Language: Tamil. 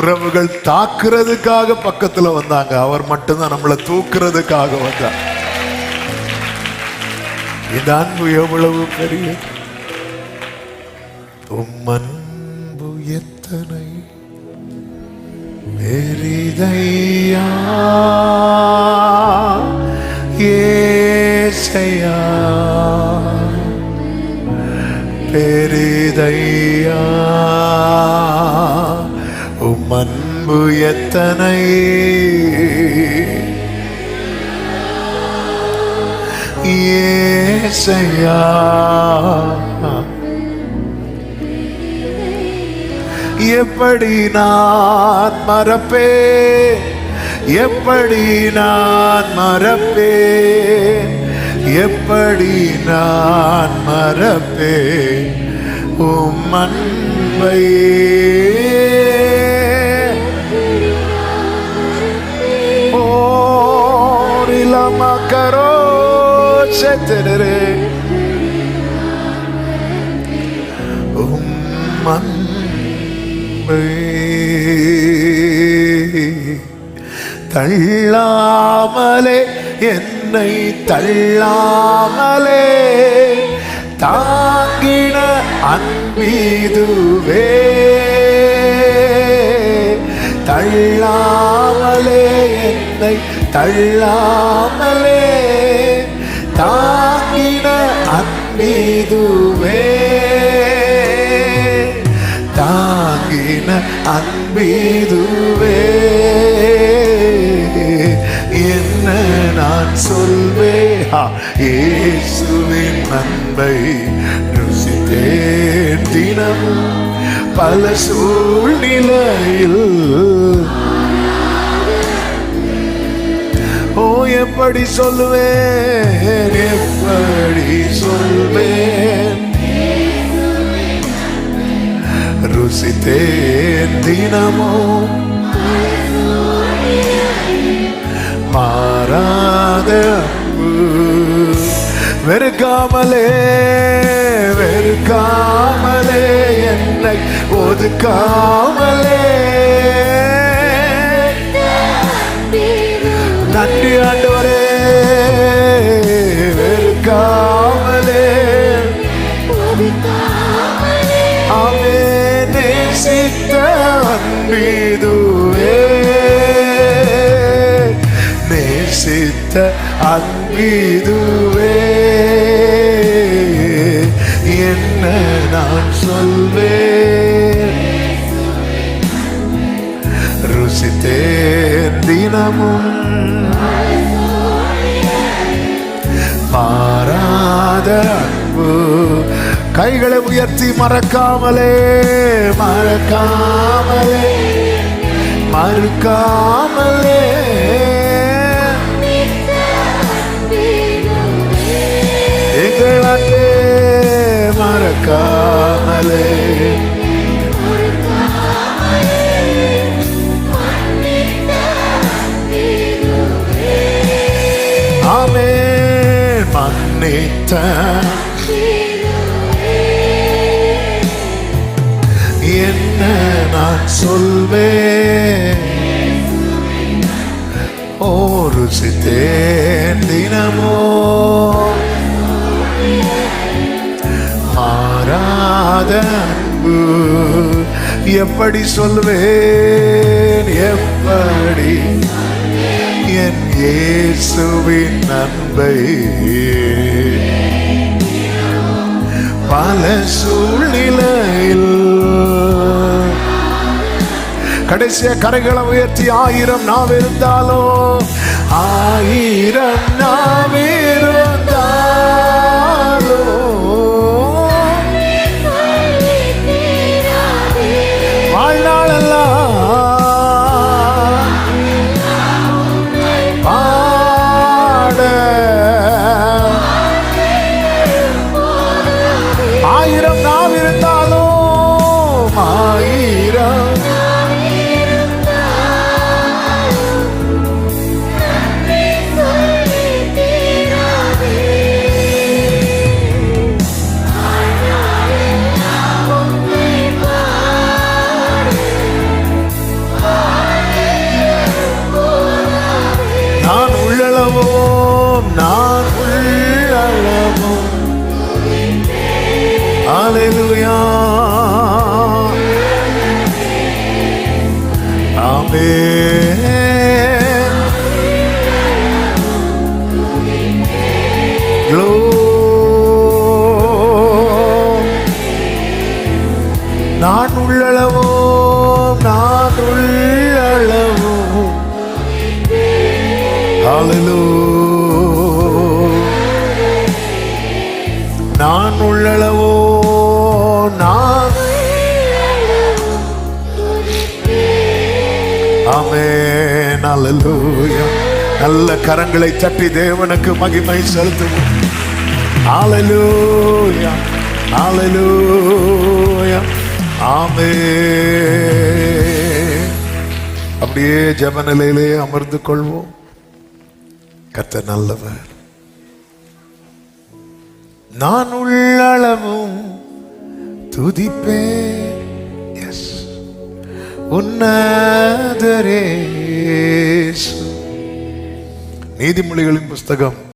உறவுகள் தாக்குறதுக்காக பக்கத்துல வந்தாங்க. அவர் மட்டும்தான் நம்மளை தூக்குறதுக்காக வந்தார். இந்த அன்பு எவ்வளவு பெரிய உம் அன்பு எத்தனை பெரிதையா? ஏசையா? பெரிதையா? மன்பு அன்பு எத்தனை? ஏசையா. எப்படி நான் மறப்பே எப்படி நான் மறப்பே எப்படி நான் மறப்பே உம் அன்பையே. ஓரிலமா கரோ தள்ளாமலே என்னை தள்ளாமலே தாங்கின அன்பீதுவே தள்ளாமலே என்னை தள்ளாமலே. தாங்கின அன்பீதுவே. தாங்கின அன்பீதுவே. என்ன நான் சொல்வே இயேசுவின் அன்பை ருசித்தேன் தினமும். பல சூழ்நிலையில். ஓ எப்படி சொல்லுவேன் எப்படி சொல்வேன்? ருசித்தேன் தினமோ? மாறாத வெறுக்காமலே ஒதுக்காமலே நன்றி ஆண்டவரே வெறுக்காமலே அவே நேசித்த அன்பீதுவே. நேசித்த அன்பீதுவே. என்ன நான் சொல்வேன்? தினமும் மாறாத அன்பு. கைகளை உயர்த்தி மறக்காமலே மறக்காமலே மறுக்காமலே. மன்னித்த என்ன நான் சொல்வேன்? ஒரு சித்தேன் தினமோ? மாறாத அன்பு. எப்படி சொல்வேன்? எப்படி? என் இயேசுவின் அன்பை பல சூழ்நிலையில் கடைசிய கரைகளை உயர்த்தி ஆயிரம் நாம் இருந்தாலும் ஆயிரம் ஆமென் Glory. நான் உள்ளளவோ நான் உள்ளளவோ Hallelujah. நான் உள்ளளவோ ஆமே Hallelujah. நல்ல கரங்களை தட்டி தேவனுக்கு மகிமை செலுத்துவோம் Hallelujah. Hallelujah. ஆமே அப்படியே ஜெப நிலையிலே அமர்ந்து கொள்வோம் கத்த நல்லவர் நான் உள்ளளவும் துதிப்பேன் ഉന്നതരേ നീതിമൊഴികളും പുസ്തകം